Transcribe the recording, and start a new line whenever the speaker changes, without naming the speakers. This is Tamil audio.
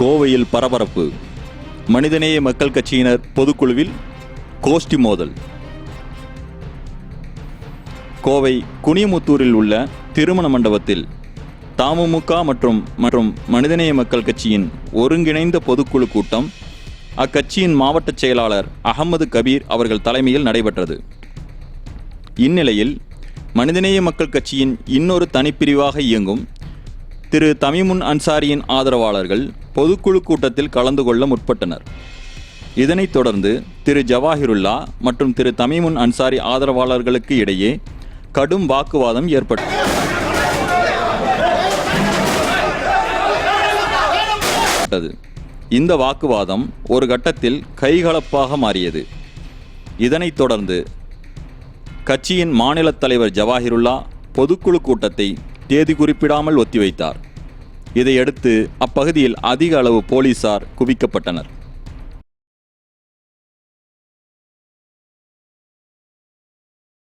கோவையில் பரபரப்பு. மனிதநேய மக்கள் கட்சியினர் பொதுக்குழுவில் கோஷ்டி மோதல். கோவை குனியமுத்தூரில் உள்ள திருமண மண்டபத்தில் தமுமுக மற்றும் மற்றும் மனிதநேய மக்கள் கட்சியின் ஒருங்கிணைந்த பொதுக்குழு கூட்டம் அக்கட்சியின் மாவட்ட செயலாளர் அகமது கபீர் அவர்கள் தலைமையில் நடைபெற்றது. இந்நிலையில் மனிதநேய மக்கள் கட்சியின் இன்னொரு தனிப்பிரிவாக இயங்கும் திரு தமிமுன் அன்சாரியின் ஆதரவாளர்கள் பொதுக்குழு கூட்டத்தில் கலந்து கொள்ள முற்பட்டனர். இதனைத் தொடர்ந்து திரு ஜவாஹிருல்லா மற்றும் திரு தமிமுன் அன்சாரி ஆதரவாளர்களுக்கு இடையே கடும் வாக்குவாதம் ஏற்பட்டது. இந்த வாக்குவாதம் ஒரு கட்டத்தில் கைகலப்பாக மாறியது. இதனைத் தொடர்ந்து கட்சியின் மாநில தலைவர் ஜவாஹிருல்லா பொதுக்குழு கூட்டத்தை தேதி குறிப்பிடாமல் ஒத்திவைத்தார். இதையடுத்து அப்பகுதியில் அதிக அளவு போலீசார் குவிக்கப்பட்டனர்.